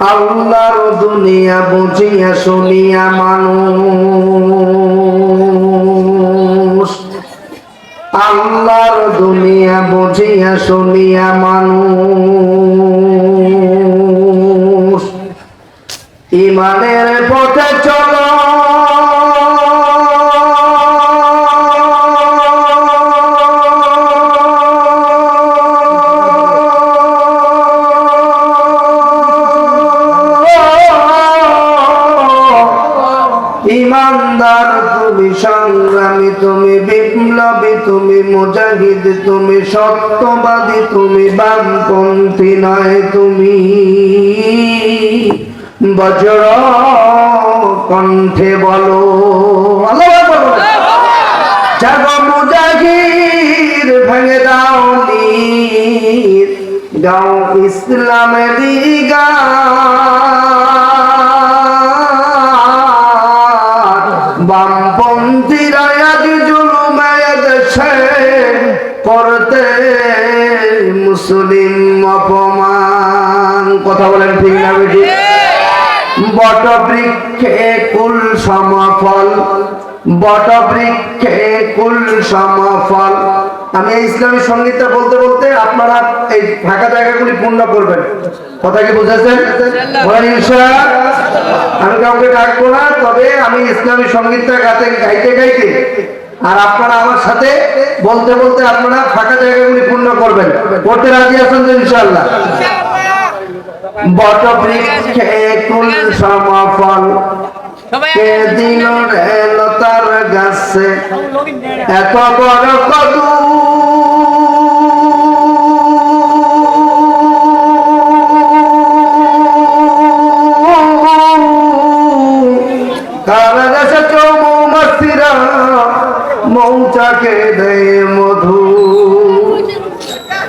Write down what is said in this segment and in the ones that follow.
আল্লাহর দুনিয়া বুঝিয়া শুনিয়া মানুষ। আল্লাহর দুনিয়া বুঝিয়া শুনিয়া মানুষ। ইমানের ইমানদার তুমি সংগ্রামী, তুমি বিপ্লবী, তুমি মুজাহিদ, তুমি সত্যবাদী, তুমি বামপন্থী নয়, তুমি বজ্র কণ্ঠে বলো। জাগো মুজাহিদ, ভেঙে দাও নীর গাও ইসলামের দিগা মুসলিম অপমান। কথা বলেন ঠিক না বেটি বট বৃক্ষে কুল সমফল বট বৃক্ষে কুল সমফল। আমি এই ইসলামী সঙ্গীতটা বলতে বলতে আপনারা এই ফাঁকা জায়গাগুলি পূর্ণ করবেন। কথা কি বুঝেছেন? আমি কাউকে ডাকবো না তবে আমি ইসলামী সঙ্গীতটা গাতে গাইতে গাইতে আর আপনারা আমার সাথে বলতে বলতে আপনারা ফাঁকা জায়গাগুলি পূর্ণ করবেন। করতে রাজি আছেন তো ইনশাল্লাহ বট বৃক্ষে কুল সমফল, কে দিল রে লতার গাছে? এত বড় কদু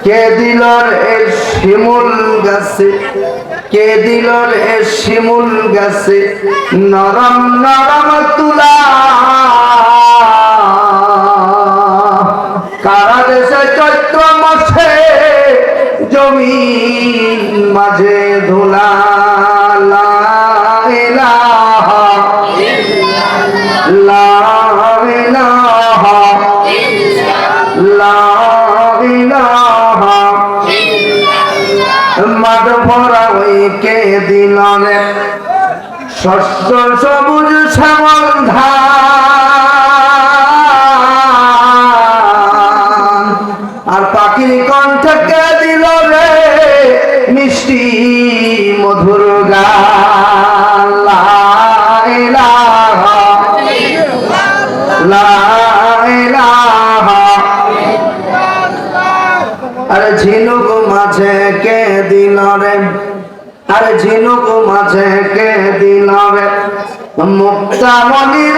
কে দিল রে শিমুল গাছে? কে দিল রে শিমুল গাছে? নরম নরম তুলা। কারা দেশে চৈত্র মাসে জমি মাঝে ধুলা। দিল শস্য সবুজ শ্যামল ধান। আর পাখির কণ্ঠ কে দিল রে মিষ্টি মধুর গান? লা ইলাহা লা আরে ঝিনুক মাঝে কে দিল রে আরে ঝিনুক মাঝে কে দিল রে মুক্তা মনির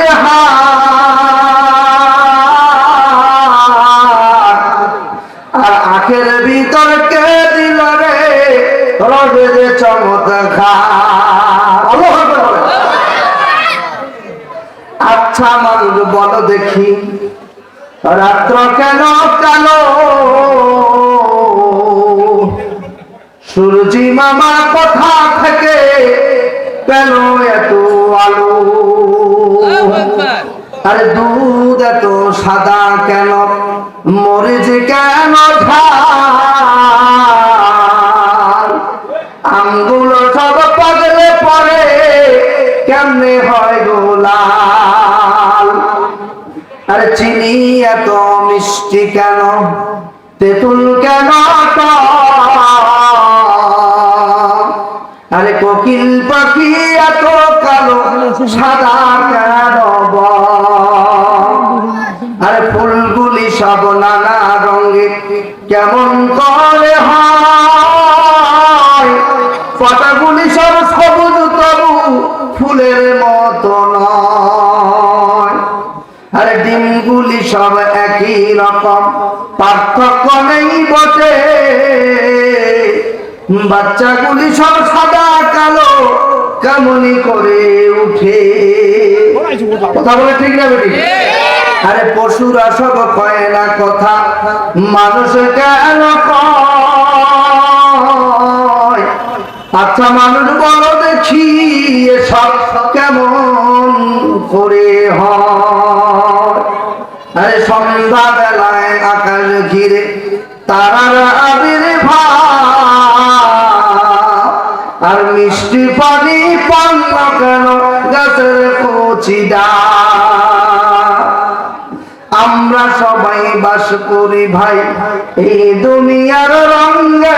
আর আখের ভিতর কে দিল রে রবে যে চমৎকার। আচ্ছা মানুষ বলো দেখি, রাত্র কেন কালো? সূর্যি মামা কোথা থেকে কেন এত আলো? আরে দুধ এত সাদা কেন? মরিচ কেন ঝাল? আঙ্গুল সব পাগলে পরে কেমনে হয় গোলাল আরে চিনি এত মিষ্টি কেন? তেঁতুল কেন টক? আরে ফুলগুলি সব নানা রঙের। কেমন করে পাতাগুলি সব সবুজ তবু ফুলের মতো নয়। আরে ডিমগুলি সব একই রকম, পার্থক্য নেই বটে। বাচ্চাগুলি সব সাদা কালো কেমনই করে উঠে। কথা বলে ঠিক না বেটি? আরে পশুরা সব কয় না কথা, মানুষ কেন আচ্ছা মানুষ বলো দেখি এসব কেমন করে হয়। সন্ধ্যা বেলায় আকাশ ঘিরে তারারা আবির আর মিষ্টি পানি পান্ন কেন? গাছের কচি ডাল আমরা সবাই বাস করি ভাই, এই দুনিয়ার রঙে।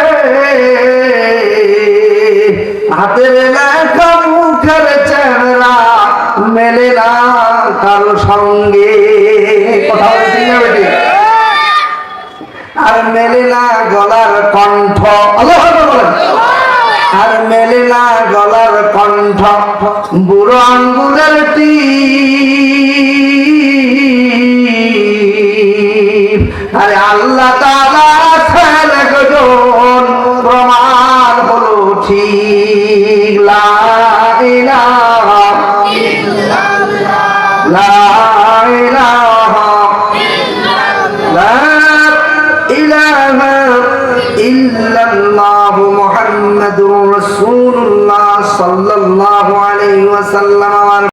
হাতের লেখা মুখের চেহারা মেলে না কারও সঙ্গে। কথা বলছি না, বেটি? আর মেলে না গলার কণ্ঠ। আল্লাহু আকবার বলেন। আর মেলে না গলার কণ্ঠ ওয়াসাল্লাম